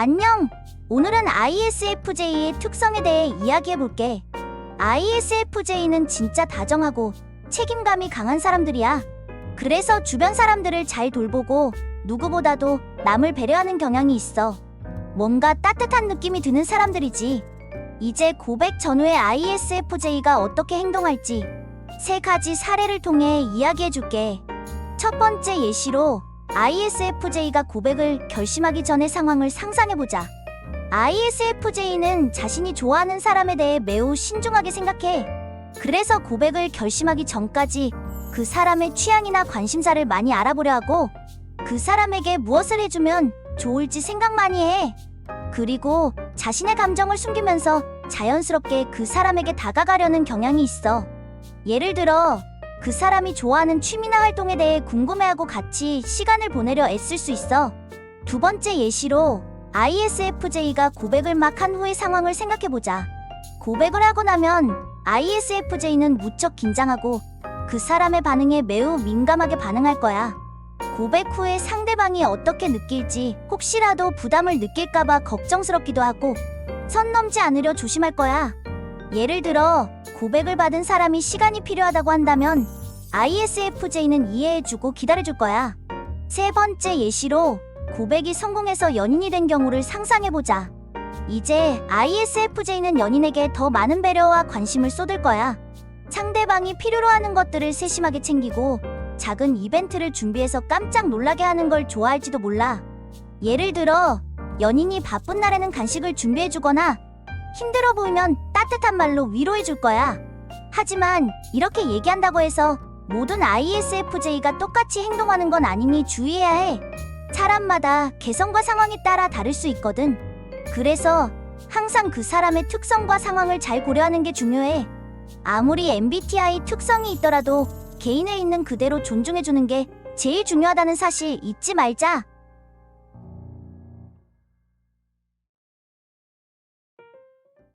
안녕! 오늘은 ISFJ의 특성에 대해 이야기해볼게. ISFJ는 진짜 다정하고 책임감이 강한 사람들이야. 그래서 주변 사람들을 잘 돌보고 누구보다도 남을 배려하는 경향이 있어. 뭔가 따뜻한 느낌이 드는 사람들이지. 이제 고백 전후의 ISFJ가 어떻게 행동할지 세 가지 사례를 통해 이야기해줄게. 첫 번째 예시로 ISFJ가 고백을 결심하기 전의 상황을 상상해보자. ISFJ는 자신이 좋아하는 사람에 대해 매우 신중하게 생각해. 그래서 고백을 결심하기 전까지 그 사람의 취향이나 관심사를 많이 알아보려 하고 그 사람에게 무엇을 해주면 좋을지 생각 많이 해. 그리고 자신의 감정을 숨기면서 자연스럽게 그 사람에게 다가가려는 경향이 있어. 예를 들어, 그 사람이 좋아하는 취미나 활동에 대해 궁금해하고 같이 시간을 보내려 애쓸 수 있어. 두 번째 예시로 ISFJ가 고백을 막 한 후의 상황을 생각해보자. 고백을 하고 나면 ISFJ는 무척 긴장하고 그 사람의 반응에 매우 민감하게 반응할 거야. 고백 후에 상대방이 어떻게 느낄지 혹시라도 부담을 느낄까봐 걱정스럽기도 하고 선 넘지 않으려 조심할 거야. 예를 들어 고백을 받은 사람이 시간이 필요하다고 한다면 ISFJ는 이해해주고 기다려줄 거야. 세 번째 예시로 고백이 성공해서 연인이 된 경우를 상상해보자. 이제 ISFJ는 연인에게 더 많은 배려와 관심을 쏟을 거야. 상대방이 필요로 하는 것들을 세심하게 챙기고 작은 이벤트를 준비해서 깜짝 놀라게 하는 걸 좋아할지도 몰라. 예를 들어 연인이 바쁜 날에는 간식을 준비해주거나 힘들어 보이면 따뜻한 말로 위로해줄 거야. 하지만 이렇게 얘기한다고 해서 모든 ISFJ가 똑같이 행동하는 건 아니니 주의해야 해. 사람마다 개성과 상황에 따라 다를 수 있거든. 그래서 항상 그 사람의 특성과 상황을 잘 고려하는 게 중요해. 아무리 MBTI 특성이 있더라도 개인에 있는 그대로 존중해주는 게 제일 중요하다는 사실 잊지 말자.